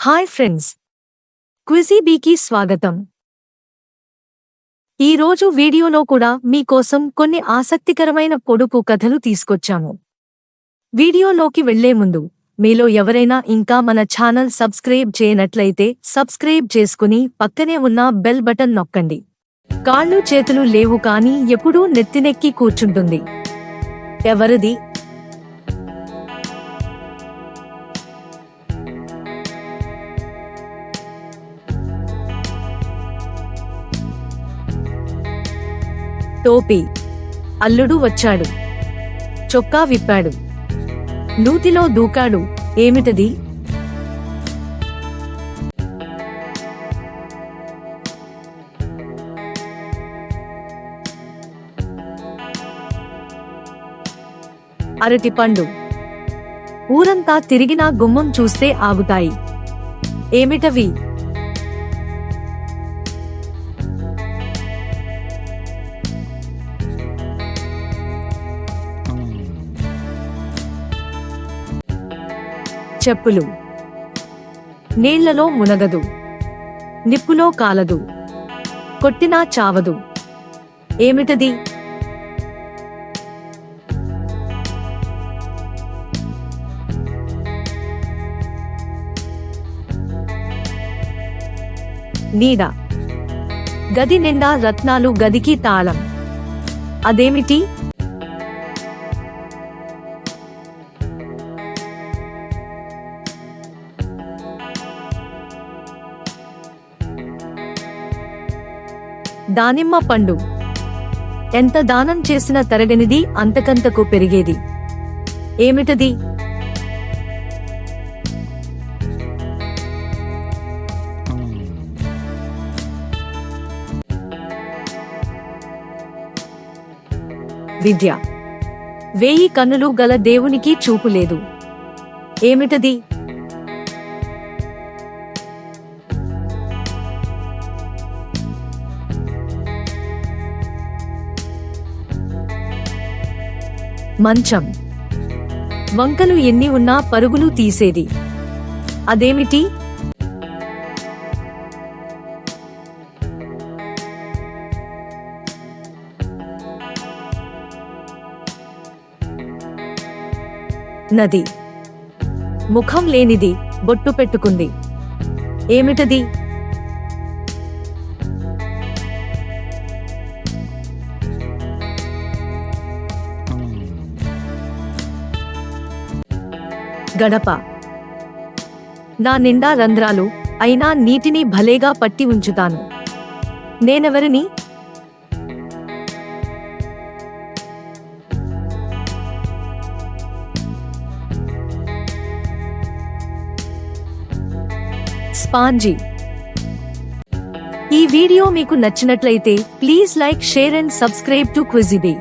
Hi friends. క్విజీబీకి స్వాగతం. ఈ రోజు వీడియోలో కూడా మీకోసం కొన్ని ఆసక్తికరమైన పొడుపు కథలు తీసుకొచ్చాము. వీడియోలోకి వెళ్ళే ముందు మీలో ఎవరైనా ఇంకా మన ఛానల్ సబ్స్క్రైబ్ చేయనట్లయితే సబ్స్క్రైబ్ చేసుకుని పక్కనే ఉన్న బెల్ బటన్ నొక్కండి. కాళ్ళు చేతులు లేవు కానీ ఎప్పుడూ నెత్తినెక్కి కూర్చుంటుంది. ఎవరిది? టోపీ. అల్లుడు వచ్చాడు. చొక్కా విప్పాడు. నూతిలో దూకాడు. ఏమిటది? అరటిపండు ఊరంతా తిరిగినా గుమ్మం చూస్తే ఆగుతాయి. ఏమిటవి? చెప్పులు. నీళ్ళలో మునగదు. నిప్పులో కాలదు. కొట్టినా చావదు. ఏమిటది? నీడ. గది నిండా రత్నాలు గదికి తాళం. అదేమిటి? దానిమ్మ పండు. ఎంత దానం చేసినా తరగనిది అంతకంతకు పెరిగేది. ఏమిటది? విద్య. వేయి కన్నులు గల దేవునికి చూపు లేదు. ఏమిటది? మంచం. వంకలు ఎన్ని ఉన్నా పరుగులు తీసేది. అదేమిటి? నది. ముఖం లేనిది బొట్టు పెట్టుకుంది. ఏమిటది? గడప నా నిండా రంధ్రాలు అయినా నీటిని భలేగా పట్టి ఉంచుతాను. నేనెవరిని? స్పాంజీ. ఈ వీడియో మీకు నచ్చినట్లయితే please like share and subscribe to క్విజిబీ.